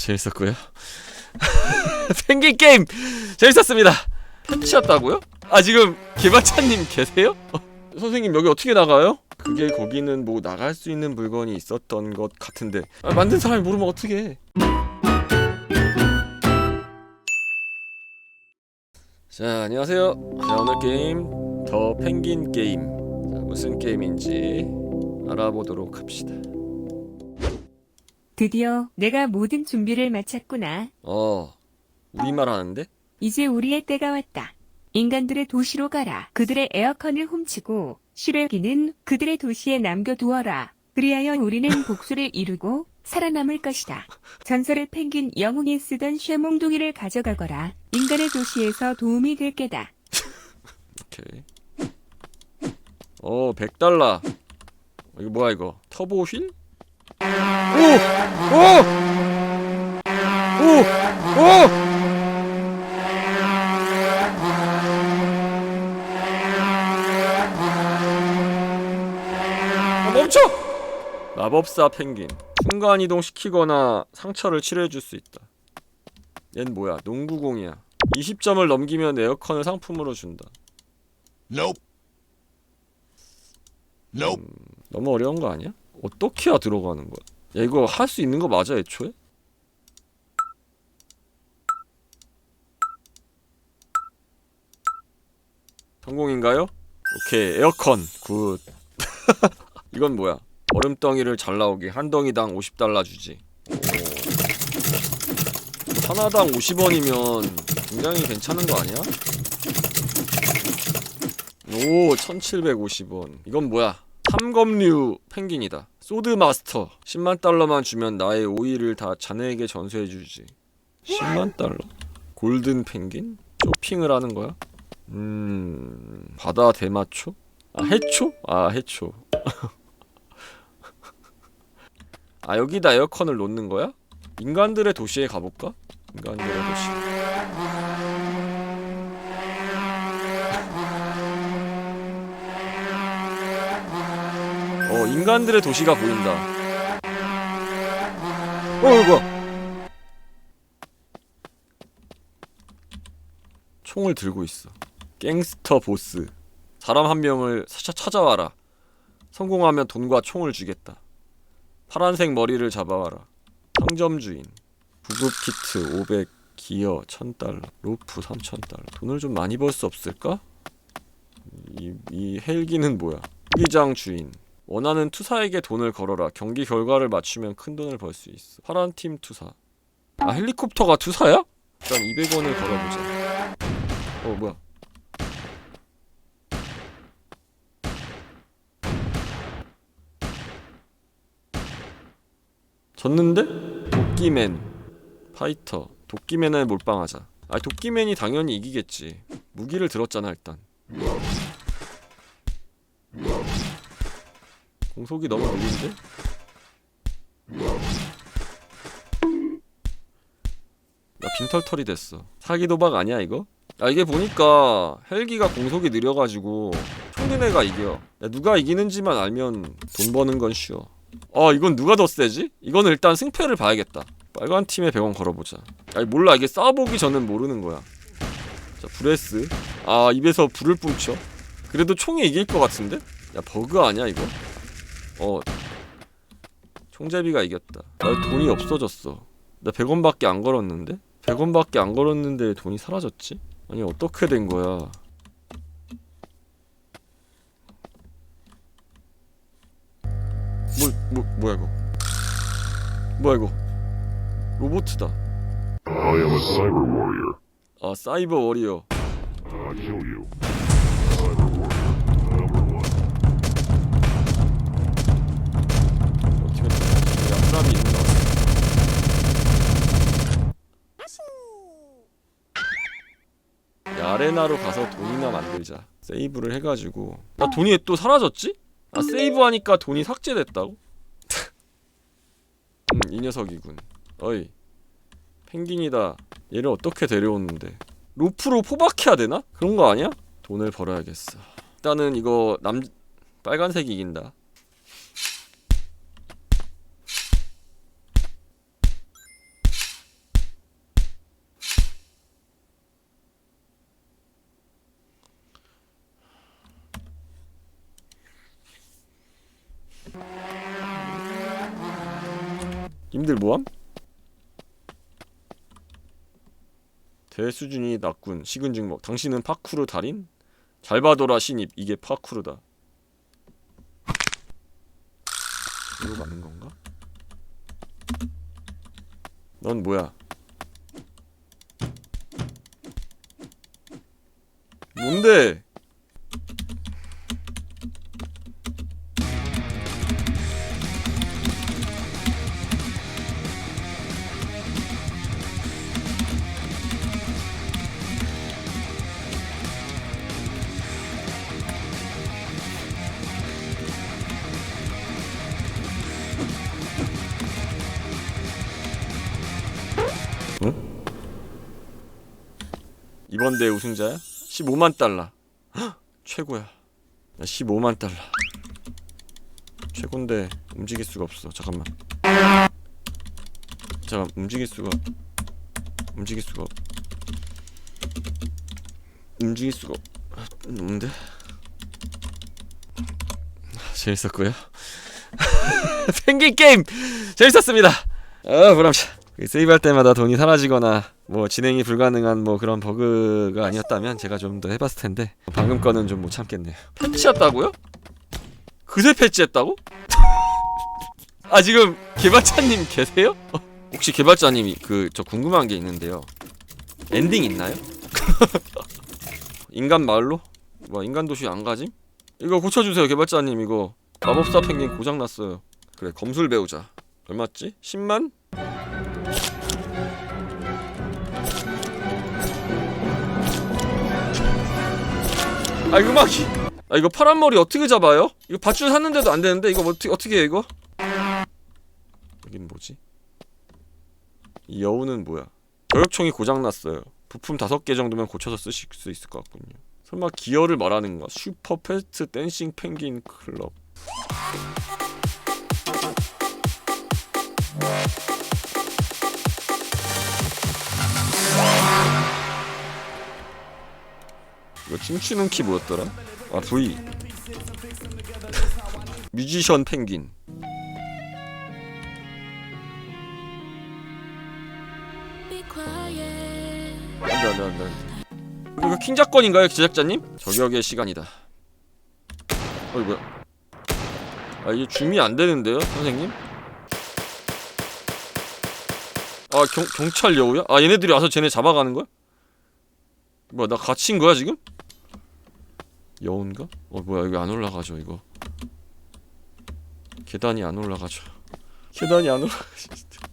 재밌었고요. 펭귄 게임 재밌었습니다. 편치였다고요? 아 지금 개발자님 계세요? 어, 선생님 여기 어떻게 나가요? 그게 거기는 뭐 나갈 수 있는 물건이 있었던 것 같은데 아, 만든 사람이 모르면 어떻게 해? 자 안녕하세요. 자 오늘 게임 더 펭귄 게임 자, 무슨 게임인지 알아보도록 합시다. 드디어 내가 모든 준비를 마쳤구나. 어 우리말 하는데? 이제 우리의 때가 왔다. 인간들의 도시로 가라. 그들의 에어컨을 훔치고 실외기는 그들의 도시에 남겨두어라. 그리하여 우리는 복수를 이루고 살아남을 것이다. 전설의 펭귄 영웅이 쓰던 쇠몽둥이를 가져가거라. 인간의 도시에서 도움이 될 게다. 오케이. 어, 100달러. 이거 뭐야 이거? 터보 휠? 오! 오! 오! 오! 아, 멈춰! 마법사 펭귄. 순간 이동 시키거나 상처를 치료해 줄 수 있다. 얜 뭐야? 농구공이야. 20점을 넘기면 에어컨을 상품으로 준다. Nope. Nope. 너무 어려운 거 아니야? 어떻게 해야 들어가는 거야? 야 이거 할 수 있는 거 맞아 애초에? 성공인가요? 오케이 에어컨 굿 이건 뭐야 얼음덩이를 잘 나오게 한 덩이당 50달러 주지 오. 하나당 50원이면 굉장히 괜찮은 거 아니야? 오 1750원 이건 뭐야 삼검류 펭귄이다 소드 마스터 10만 달러만 주면 나의 오이를 다 자네에게 전수해주지 10만 달러? 골든 펭귄? 쇼핑을 하는 거야? 음... 바다 대마초? 아 해초? 아 해초 아 여기다 에어컨을 놓는 거야? 인간들의 도시에 가볼까? 인간들의 도시 어 인간들의 도시가 보인다. 어 이거 총을 들고 있어. 갱스터 보스. 사람 한 명을 사- 찾아와라. 성공하면 돈과 총을 주겠다. 파란색 머리를 잡아와라. 상점 주인. 구급 키트 500 기어 1000달러 로프 3000달러. 돈을 좀 많이 벌 수 없을까? 이, 이 헬기는 뭐야? 후기장 주인 원하는 투사에게 돈을 걸어라. 경기 결과를 맞추면 큰 돈을 벌 수 있어. 파란 팀 투사. 아 헬리콥터가 투사야? 일단 200원을 걸어보자. 어 뭐야? 졌는데? 도끼맨 파이터 도끼맨을 몰빵하자. 아 도끼맨이 당연히 이기겠지. 무기를 들었잖아 일단. 공속이 너무 느린데? 나 빈털털이 됐어 사기 도박 아니야 이거? 아 이게 보니까 헬기가 공속이 느려가지고 총든 애가 이겨 야, 누가 이기는지만 알면 돈 버는 건 쉬워 아 이건 누가 더 세지? 이거는 일단 승패를 봐야겠다 빨간 팀에 100원 걸어보자 아니 몰라 이게 싸워보기 전엔 모르는 거야 자 브레스 아 입에서 불을 뿜쳐 그래도 총이 이길 것 같은데? 야 버그 아니야 이거? 어 총잡이가 이겼다 나 돈이 없어졌어 나 100원밖에 안 걸었는데? 100원밖에 안 걸었는데 돈이 사라졌지? 아니 어떻게 된 거야 뭐, 뭐, 뭐야 이거 뭐야 이거 로보트다 I am a cyber warrior. 아 사이버 워리어 I kill you. 아레나로 가서 돈이나 만들자 세이브를 해가지고 나 돈이 왜또 사라졌지? 아 세이브하니까 돈이 삭제됐다고? 음, 이 녀석이군 어이 펭귄이다 얘를 어떻게 데려오는데 로프로 포박해야 되나? 그런 거 아니야? 돈을 벌어야겠어 일단은 이거 남 빨간색이 이긴다 님들 뭐함? 대수준이 낮군 식은 죽먹 당신은 파쿠르 달인? 잘 봐둬라 신입 이게 파쿠르다 이거 맞는 건가? 넌 뭐야? 뭔데? 이번 대회 우승자야? 15만 달러. 헉, 최고야. 야, 15만 달러. 최곤데 움직일 수가 없어. 잠깐만. 잠깐 움직일 수가 움직일 수가 없. 움직일 수가 없. 없는데? 재밌었고요. 펭귄 게임 재밌었습니다. 아 보람차. 세이브할 때마다 돈이 사라지거나 뭐 진행이 불가능한 뭐 그런 버그가 아니었다면 제가 좀 더 해봤을 텐데 방금 거는 좀 못 참겠네요. 패치했다고요? 그새 패치했다고? 아 지금 개발자님 계세요? 어, 혹시 개발자님이 그 저 궁금한 게 있는데요. 엔딩 있나요? 인간 마을로? 뭐 인간 도시 안 가짐? 이거 고쳐주세요 개발자님 이거 마법사 펭귄 고장 났어요. 그래 검술 배우자. 얼마지? 10만? 아 음악이 아 이거 파란 머리 어떻게 잡아요? 이거 밧줄 샀는데도 안 되는데 이거 어떻게 어떻게 해 이거? 여긴 뭐지? 이 여우는 뭐야? 저격총이 고장 났어요. 부품 다섯 개 정도면 고쳐서 쓰실 수 있을 것 같군요. 설마 기어를 말하는 거? 슈퍼 패스트 댄싱 펭귄 클럽. 이거 춤추는 키 뭐였더라? 아 V 뮤지션 펭귄. 안돼 안돼 안돼 이거 킹작권인가요 제작자님? 저격의 시간이다 어 이거 뭐야 아 이게 줌이 안 되는데요 선생님? 아 경, 경찰 여우야? 아 얘네들이 와서 쟤네 잡아가는 거야? 뭐야 나 갇힌 거야 지금? 여운가? 어 뭐야 여기 안 올라가죠 이거. 계단이 안 올라가죠. 계단이 안 올라가죠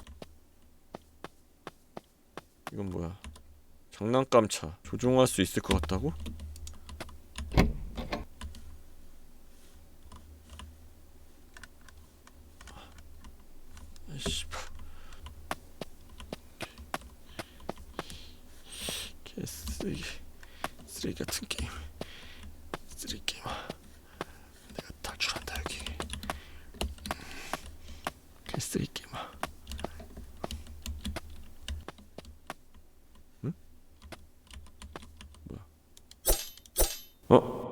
이건 뭐야? 장난감 차. 조종할 수 있을 것 같다고? 개쓰레기 쓰레기 같은 게임 게임 내가 탈출한다 여기 개쓰레기 게임아 어?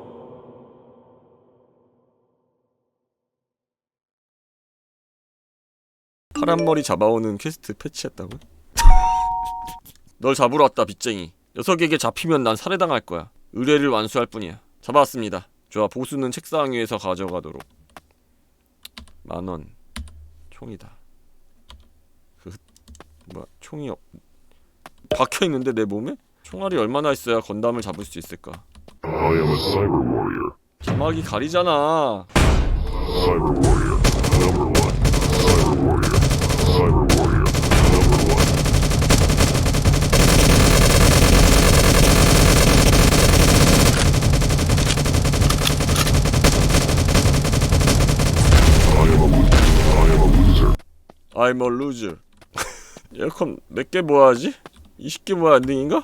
파란 머리 잡아오는 퀘스트 패치했다고? 널 잡으러 왔다 빚쟁이. 녀석에게 잡히면 난 살해당할 거야. 의뢰를 완수할 뿐이야 잡아왔습니다. 좋아 보수는 책상 위에서 가져가도록. 만원. 총이다. 그 뭐야 총이 없... 박혀있는데 내 몸에? 총알이 얼마나 있어야 건담을 잡을 수 있을까. 자막이 가리잖아 Cyber warrior. Number one. Cyber warrior. Cyber warrior. Number one. I am a loser. I am a loser. I'm a loser 에어컨 몇 개 모아야지? 20개 모아야 엔딩인가?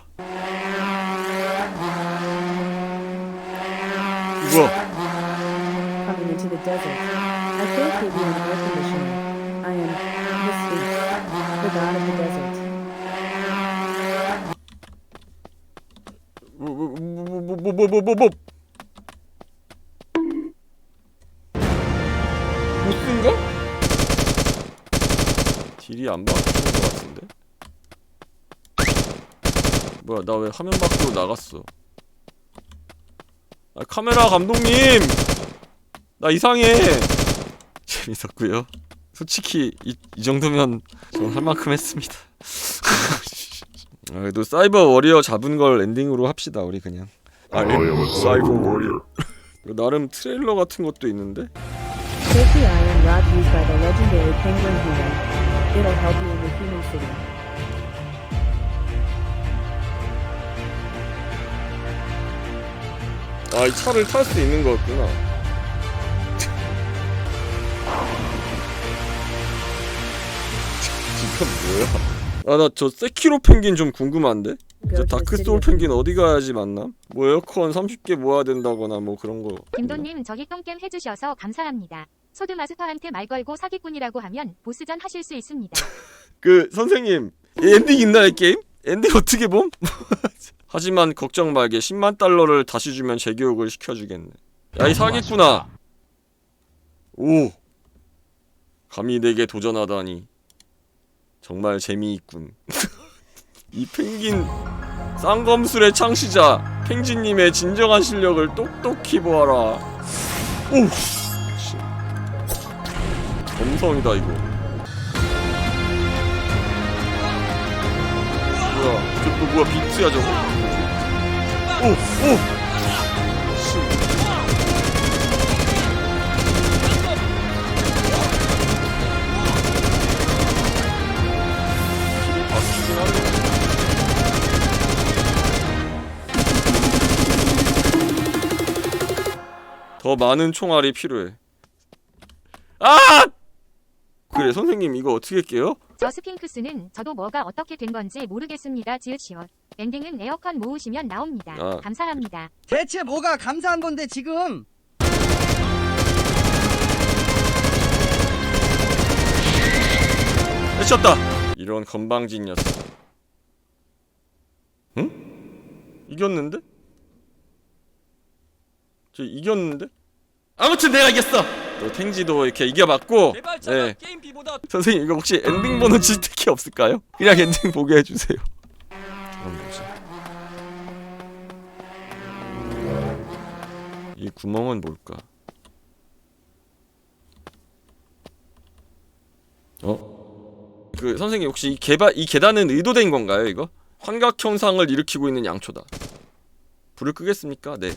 이거 coming into the desert. I give you an air conditioner. I am the Sphinx, the god of the desert. 뭐 뭐 뭐 뭐 뭐 뭐 뭐뭐 보 안 바뀌는 것 같은데? 뭐야 나 왜 화면 밖으로 나갔어? 아 카메라 감독님! 나 이상해! 재밌었고요. 솔직히 이, 이 정도면 전 할 만큼 했습니다. 아, 그래도 사이버 워리어 잡은 걸 엔딩으로 합시다 우리 그냥. 아 am a 사이버 워리어. 나름 트레일러 같은 것도 있는데? Take the iron rod used by the legendary penguin human. It'll help you the human city. 아이 차를 탈 수 있는 거였구나 뭐야 아 나 저 세키로 펭귄 좀 궁금한데 저 다크 소울 펭귄 어디 가야지 만나? 뭐 에어컨 30개 모아야 된다거나 뭐 그런 거 김돈님 저희 똥겜 해주셔서 감사합니다. 소드마스터한테 말 걸고 사기꾼이라고 하면 보스전 하실 수 있습니다. 그 선생님 이 엔딩 있나 이 게임? 엔딩 어떻게 봄? 하지만 걱정 말게 10만 달러를 다시 주면 재교육을 시켜주겠네 야 이 사기꾼아 오 감히 내게 도전하다니 정말 재미있군 이 펭귄 쌍검술의 창시자 펭귄님의 진정한 실력을 똑똑히 보아라 오 씨. 검성이다 이거 뭐야 저거 뭐야 비트야 저거 오! 오! 씨. 길이 바뀌긴 하네 더 많은 총알이 필요해 아! 그래 선생님 이거 어떻게 깨요? 저 스핑크스는 저도 뭐가 어떻게 된 건지 모르겠습니다. 지읒시옷. 엔딩은 에어컨 모으시면 나옵니다. 아. 감사합니다. 대체 뭐가 감사한 건데 지금? 해쳤다. 이런 건방진 녀석. 응? 이겼는데? 저 이겼는데? 아무튼 내가 이겼어. 또 탱지도 이렇게 이겨봤고. 네. 선생님 이거 혹시 엔딩 보는 지특히 없을까요? 그냥 엔딩 보게 해주세요. 이 구멍은 뭘까? 어? 그 선생님 혹시 이 개발 이 계단은 의도된 건가요 이거? 환각 현상을 일으키고 있는 양초다. 불을 끄겠습니까? 네.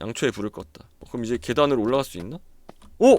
양초에 불을 껐다. 어, 그럼 이제 계단으로 올라갈 수 있나? 오!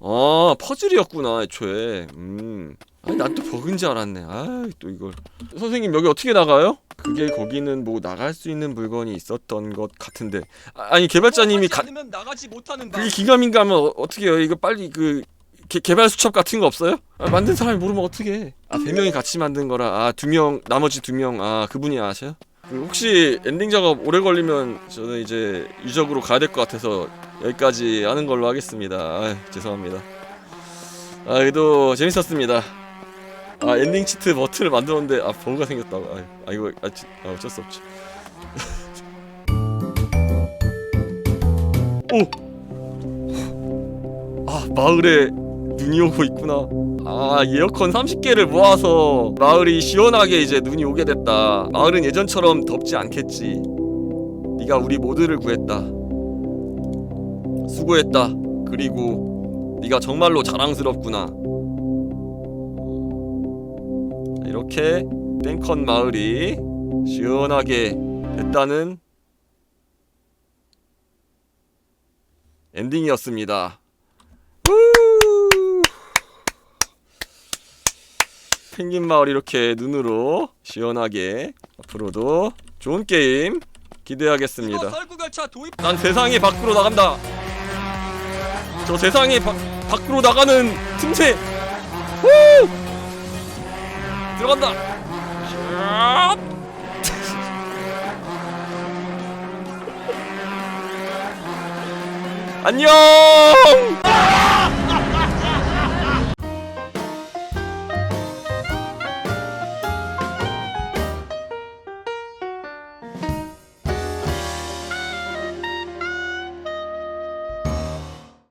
아 퍼즐이었구나 애초에 음 아니 난 또 버그인 줄 알았네 아 또 이걸 선생님 여기 어떻게 나가요? 그게 거기는 뭐 나갈 수 있는 물건이 있었던 것 같은데 아, 아니 개발자님이 가, 않으면 나가지 못하는 바. 그게 기가민가 하면 어, 어떻게 해요 이거 빨리 그 개, 개발 수첩 같은 거 없어요? 아, 만든 사람이 모르면 어떻게 아세 명이 같이 만든 거라 아 두 명 나머지 두 명 아 그분이 아셔? 그 혹시 엔딩 작업 오래 걸리면 저는 이제 유적으로 가야 될 것 같아서 여기까지 하는 걸로 하겠습니다. 아, 죄송합니다. 아, 그래도 재밌었습니다. 아, 엔딩 치트 버튼을 만들었는데 아, 버그가 생겼다고. 아, 아 이거 아, 지- 아, 어쩔 수 없지. 오! 아, 마을에 눈이 오고 있구나. 아, 에어컨 30개를 모아서 마을이 시원하게 이제 눈이 오게 됐다. 마을은 예전처럼 덥지 않겠지. 네가 우리 모두를 구했다. 수고했다. 그리고 네가 정말로 자랑스럽구나. 자, 이렇게 땡컨 마을이 시원하게 됐다는 엔딩이었습니다. 펭귄 마을 이렇게 눈으로 시원하게 앞으로도 좋은 게임 기대하겠습니다. 난 세상이 밖으로 나간다. 저 세상이 바, 밖으로 나가는 틈새. 후! 들어간다. 샤! 안녕.